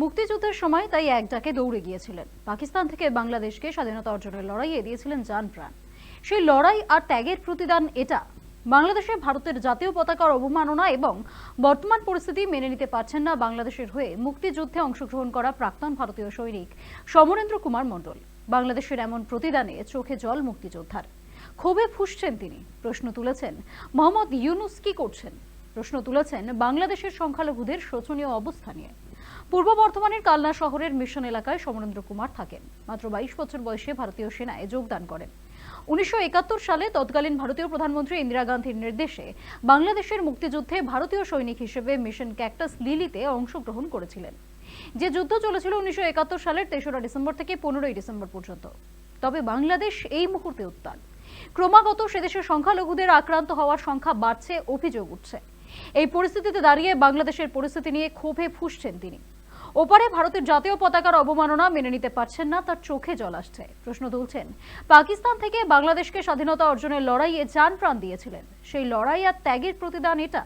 মুক্তিযুদ্ধের সময় তাই এক ডাকে দৌড়ে গিয়েছিলেন। পাকিস্তান থেকে বাংলাদেশকে স্বাধীনতা অর্জনের লড়াইয়ে দিয়েছিলেন যান প্রাণ। সেই লড়াই আর ত্যাগের প্রতিদান এটা। বাংলাদেশে ভারতের জাতীয় পতাকার অবমাননা এবং বর্তমান পরিস্থিতি মেনে নিতে পারছেন না বাংলাদেশের হয়ে মুক্তিযুদ্ধে অংশগ্রহণ করা প্রাক্তন ভারতীয় সৈনিক সমরেন্দ্র কুমার মণ্ডল। বাংলাদেশের এমন প্রতিদানে চোখে জল মুক্তিযোদ্ধার। ক্ষোভে ফুসছেন তিনি। প্রশ্ন তুলেছেন, মোহাম্মদ ইউনুস কি করছেন? প্রশ্ন তুলেছেন, বাংলাদেশের সংখ্যালঘুদের শোচনীয় অবস্থা নিয়ে। পূর্ব বর্ধমানের কালনা শহরের মিশন এলাকায় সমরেন্দ্র কুমার থাকেন। মাত্র বাইশ বছর বয়সে ভারতীয় সেনায় যোগদান করেন। উনিশশো একাত্তর সালে তৎকালীন ভারতীয় প্রধানমন্ত্রী ইন্দিরা গান্ধীর নির্দেশে বাংলাদেশের মুক্তিযুদ্ধে ভারতীয় সৈনিক হিসেবে মিশন ক্যাকটাস লিলিতে অংশগ্রহণ করেছিলেন। যে যুদ্ধ চলেছিল উনিশশো একাত্তর সালের তেসরা ডিসেম্বর থেকে পনেরোই ডিসেম্বর পর্যন্ত। তবে বাংলাদেশ এই মুহূর্তে উত্তাল। ক্রমাগত সেদেশের সংখ্যালঘুদের আক্রান্ত হওয়ার সংখ্যা বাড়ছে, অভিযোগ উঠছে। এই পরিস্থিতিতে দাঁড়িয়ে বাংলাদেশের পরিস্থিতি নিয়ে ক্ষোভে ফুসছেন তিনি। ওপারে ভারতের জাতীয় পতাকার অবমাননা মেনে নিতে পারছেন না, তার চোখে জল আসছে। প্রশ্ন তুলছেন, পাকিস্তান থেকে বাংলাদেশকে স্বাধীনতা অর্জনের লড়াইয়ে যান প্রাণ দিয়েছিলেন। সেই লড়াই আর ত্যাগের প্রতিদান এটা।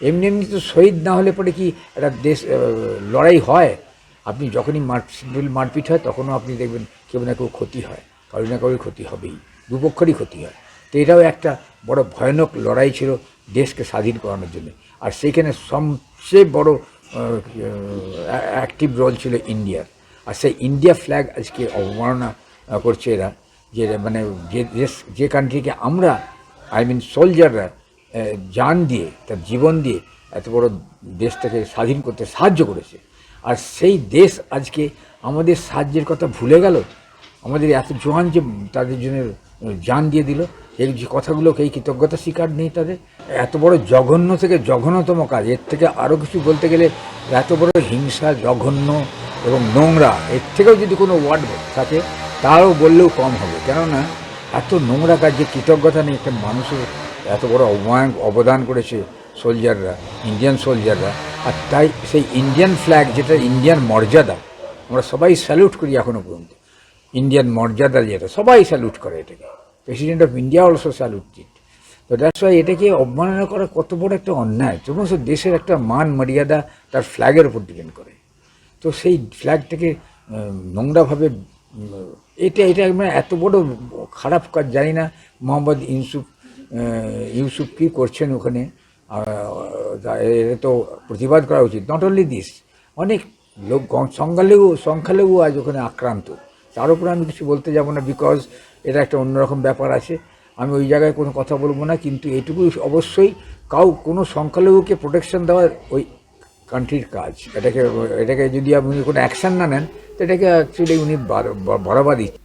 এমনি এমনি তো শহীদ না হলে পরে কি একটা দেশ লড়াই হয়? আপনি যখনই মার মারপিট হয়, তখনও আপনি দেখবেন কেউ না কেউ ক্ষতি হয়। কারও না কারোর ক্ষতি হবেই। দুপক্ষেরই ক্ষতি হয়। তো এটাও একটা বড় ভয়ানক লড়াই ছিল দেশকে স্বাধীন করানোর জন্য। আর সেইখানে সবচেয়ে বড় অ্যাক্টিভ রোল ছিল ইন্ডিয়ার আর সেই ইন্ডিয়া ফ্ল্যাগ আজকে অবমাননা করছে এরা। যে মানে যে দেশ, যে কান্ট্রিকে আমরা আই মিন সোলজাররা জান দিয়ে, তার জীবন দিয়ে এত বড় দেশটাকে স্বাধীন করতে সাহায্য করেছে। আর সেই দেশ আজকে আমাদের সাহায্যের কথা ভুলে গেল আমাদের এত জোয়ান যে তাদের জন্য জান দিয়ে দিল। এই যে কথাগুলোকে, এই কৃতজ্ঞতা স্বীকার নেই তাদের। এত বড় জঘন্য থেকে জঘন্যতম কাজ। এর থেকে আরও কিছু বলতে গেলে, এত বড় হিংসা, জঘন্য এবং নোংরা, এর থেকেও যদি কোনো ওয়ার্ড থাকে তারও বললেও কম হবে। কেননা, এত নোংরা কাজ যে কৃতজ্ঞতা নেই, একটা মানুষের এত বড় অবমান অবদান করেছে সোলজাররা, ইন্ডিয়ান সোলজাররা। আর তাই সেই ইন্ডিয়ান ফ্ল্যাগ, যেটা ইন্ডিয়ান মর্যাদা, আমরা সবাই স্যালুট করি এখনও পর্যন্ত। ইন্ডিয়ান মর্যাদা যেটা সবাই স্যালুট করে এটাকে। President of India also salute it তো দ্যাটস ওয়াই এটাকে অবমাননা করা কত বড় একটা অন্যায়। সমস্ত দেশের একটা মান মর্যাদা তার ফ্ল্যাগের উপর ডিপেন্ড করে। তো সেই ফ্ল্যাগটাকে নোংরাভাবে এটা এটা মানে এত বড় খারাপ কাজ জানি না। মোহাম্মদ ইউসুফ ইউসুফ কী করছেন ওখানে? এটা তো প্রতিবাদ করা উচিত। নট অনলি দিস অনেক লোক, সংখ্যালঘু সংখ্যালঘু আজ ওখানে আক্রান্ত। তার উপরে আমি কিছু বলতে যাব না বিকজ এটা একটা অন্যরকম ব্যাপার আছে। আমি ওই জায়গায় কোনো কথা বলব না, কিন্তু এটুকু অবশ্যই কাউ, কোনো সংখ্যালঘুকে প্রোটেকশন দেওয়ার ওই কান্ট্রির কাজ। এটাকে এটাকে যদি আপনি কোনো অ্যাকশান না নেন, তো এটাকে অ্যাকচুয়ালি উনি বরাবর দিচ্ছেন